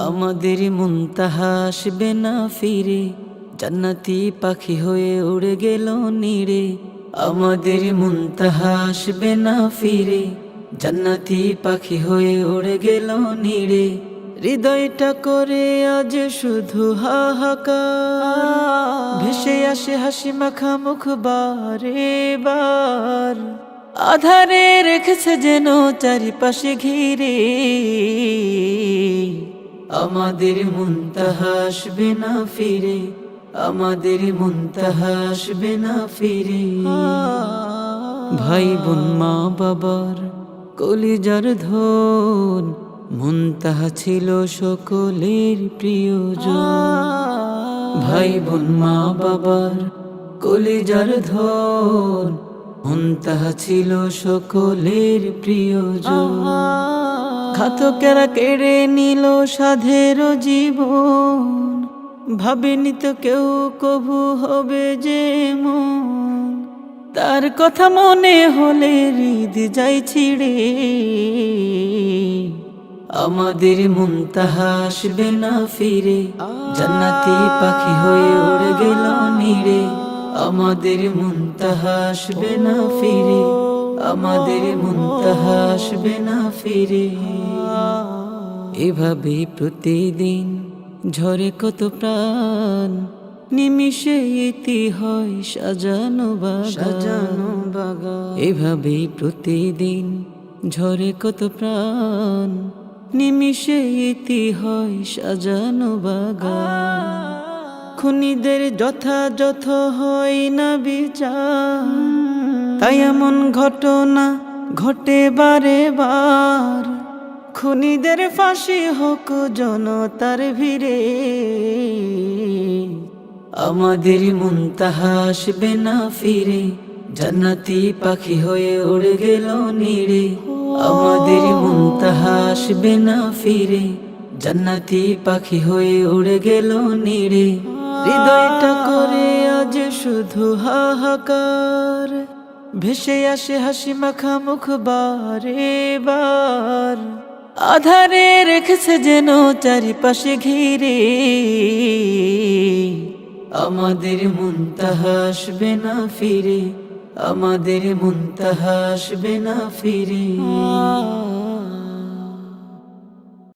আমাদের মুনতাহা আসবে না ফিরে জান্নাতি পাখি হয়ে উড়ে গেল নিরে আমাদের মুনতাহা আসবে না ফিরে জান্নাতি পাখি হয়ে উড়ে গেল নিরে হৃদয়টা করে আজ শুধু হাহাকার ভেসে আসে হাসি মাখা মুখ বারে বার আধারে রেখেছে যেন চারিপাশে ঘিরে। আমাদের মুনতাহা আসবে না ফিরে, আমাদের মুনতাহা আসবে না ফিরে। ভাই বোন মা বাবার কলিজার ধন, মুনতাহা ছিল সকলের প্রিয়জন। ভাই বোন মা বাবার কলিজার ধন মুনতাহা ছিল সকলের প্রিয়জন। ঘাতকেরা কেড়ে নিল সাধের জীবন। ভাবেনি তো কেউ কবু হবে যে মন। তার কথা মনে হলে হৃদ যাই ছিড়ে। আমাদের মুনতাহা আসবে না ফিরে। জান্নাতি পাখি হয়ে উড়ে গেল নিড়ে আমাদের মুনতাহা আসবে না ফিরে আমাদের মুনতাহা আসবে না ফিরে। এভাবে প্রতিদিন ঝরে কত প্রাণ নিমিষে ইতি হয় সাজানো বাগান। সাজানো বাগান। এভাবে প্রতিদিন ঝরে কত প্রাণ নিমিষে ইতি হয় সাজানো বাগান। খুনিদের যথাযথ হয় না বিচার। তাই এমন ঘটনা ঘটে বারে বার। খুনিদের ফাঁসি হোক জনতার ভিড়ে। আমাদের মুনতাহা আসবে না ফিরে। জান্নাতি পাখি হয়ে উড়ে গেল নিড়ে। আমাদের মুনতাহা আসবে না ফিরে। জান্নাতি পাখি হয়ে উড়ে গেল নিড়ে। হৃদয়টা করে আজ শুধু হাহাকার। ভেসে আসে হাসি মাখা মুখ বারে বার আধারে রেখেছে যেন চারিপাশে ঘিরে। আমাদের মুনতাহা আসবে না ফিরে। আমাদের মুনতাহা আসবে না ফিরে।